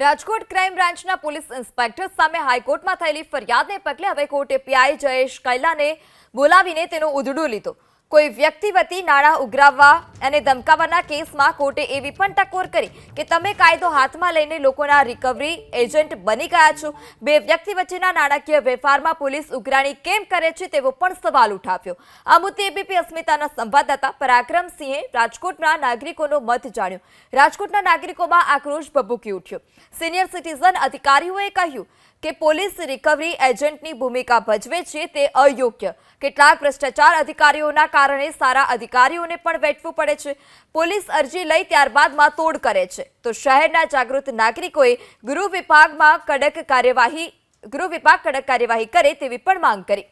Rajkot crime બ્રાન્ચના police inspector સામે હાઈકોર્ટમાં થયેલી ફરિયાદને પગલે હવે કોર્ટે પીઆઈ જયેશ કૈલાને બોલાવીને તેનો ઉધડો લીધો. કોઈ વ્યક્તિ વતી નાણાં ઉઘરાવવા અને ધમકાવવાના કેસમાં કોર્ટે એવી પણ ટકોર કરી કે તમે કાયદો હાથમાં લઈને લોકોના રિકવરી એજન્ટ બની ગયા છો. બે વ્યક્તિ વચ્ચેના નાણાકીય વેપારમાં પોલીસ ઉઘરાણી કેમ કરે છે તેવો પણ સવાલ ઉઠાવ્યો. આ મુદ્દે એબીપી અસ્મિતાના સંવાદદાતા પરાક્રમસિંહે રાજકોટના નાગરિકોનો મત જાણ્યો. રાજકોટના નાગરિકોમાં આક્રોશ ભભૂકી ઉઠ્યો. સિનિયર સિટીઝન અધિકારીઓએ કહ્યું કે પોલીસ રિકવરી એજન્ટની ભૂમિકા ભજવે છે તે અયોગ્ય. કેટલાક ભ્રષ્ટાચાર અધિકારીઓના કારણે સારા અધિકારીઓને પણ વેઠવું પડે છે. પોલીસ અરજી લઈ ત્યારબાદમાં તોડ કરે છે. તો શહેરના જાગૃત નાગરિકોએ ગૃહ વિભાગમાં કડક કાર્યવાહી, ગૃહ વિભાગ કડક કાર્યવાહી કરે તેવી પણ માંગ કરી.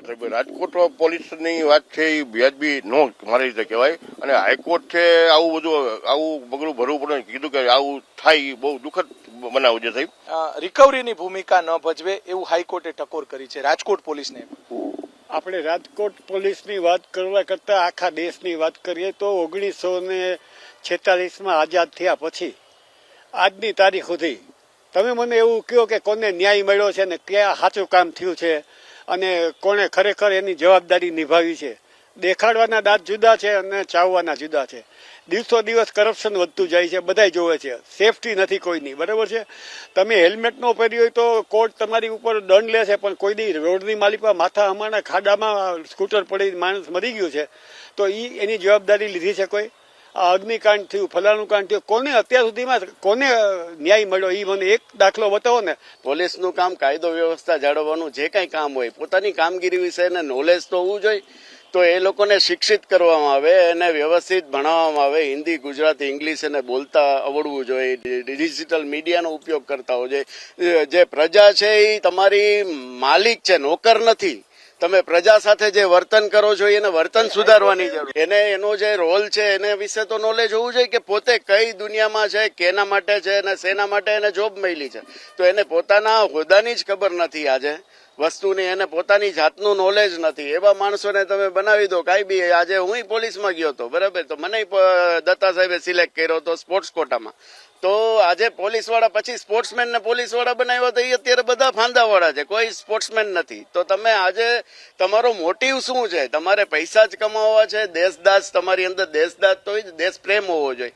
નમસ્કાર સાહેબ રાજકોટ પોલીસની વાત છે એ વ્યાજબી નો મારી રીતે કહેવાય. અને હાઈકોર્ટ છે આવું બધું આવું બગડું ભરવું પડે કીધું કે આવું થાય એ બહુ દુઃખદ બનાવ છે સાહેબ. રિકવરીની ભૂમિકા ન ભજવે એવું હાઈકોર્ટે ટકોર કરી છે. રાજકોટ પોલીસને. આપણે રાજકોટ પોલીસની વાત કરવા કરતાં આખા દેશની વાત કરીએ તો ઓગણીસો ને છેતાલીસમાં આઝાદ થયા પછી આજની તારીખ સુધી તમે મને એવું કહો કે કોને ન્યાય મળ્યો છે ને ક્યાં સાચું કામ થયું છે? અને કોણે ખરેખર એની જવાબદારી નિભાવી છે. દેખાડવાના દાંત જુદા છે અને ચાવવાના જુદા છે. દિવસો દિવસ કરપ્શન વધતું જાય છે, બધાય જોવે છે. સેફટી નથી કોઈની, બરાબર છે? તમે હેલ્મેટ ન પહેર્યું હોય તો કોર્ટ તમારી ઉપર દંડ લે છે, પણ કોઈ દી રોડની માલિકમાં માથા અમારા ખાડામાં સ્કૂટર પડી માણસ મરી ગયું છે, તો એ એની જવાબદારી લીધી છે કોઈ? આ અગ્નિકાંડ થયું ફલાણું કાંડ થયું, કોને અત્યાર સુધીમાં કોને ન્યાય મળ્યો? એ મને એક દાખલો બતાવો ને. પોલીસનું કામ કાયદો વ્યવસ્થા જાળવવાનું જે કાંઈ કામ હોય, પોતાની કામગીરી વિશે એને નોલેજ તો હોવું જોઈએ, તો એ લોકોને શિક્ષિત કરવામાં આવે, એને વ્યવસ્થિત ભણાવવામાં આવે, હિન્દી, ગુજરાતી, ઇંગ્લિશ એને બોલતા આવડવું જોઈએ ડિજિટલ મીડિયાનો ઉપયોગ કરતા હોવો જોઈએ જે પ્રજા છે એ તમારી માલિક છે, નોકર નથી. તમે પ્રજા સાથે જે વર્તન કરો છો, એને વર્તન સુધારવાની જરૂર એને એનો જે રોલ છે, એને વિશે તો નોલેજ હોવું જોઈએ કે પોતે કઈ દુનિયામાં છે, કેના માટે છે અને શેના માટે એને જોબ મળી છે. તો એને પોતાના હોદ્દાની જ ખબર નથી આજે. વસ્તુની એને પોતાની જાતનું નોલેજ નથી. એવા માણસોને તમે બનાવી દો, કાંઈ બી. આજે હું પોલીસમાં ગયો હતો, બરાબર? તો મને દત્તા સાહેબે સિલેક્ટ કર્યો હતો સ્પોર્ટ્સ કોટામાં તો આજે પોલીસવાળા, પછી સ્પોર્ટ્સમેન ને પોલીસવાળા બનાવ્યા તો એ અત્યારે બધા ફાંદા વાળા છે, કોઈ સ્પોર્ટ્સમેન નથી. તો તમે આજે તમારો મોટિવ શું છે? તમારે પૈસા જ કમાવા છે દેશદાસ તમારી અંદર દેશદાસ તો દેશ પ્રેમ હોવો જોઈએ.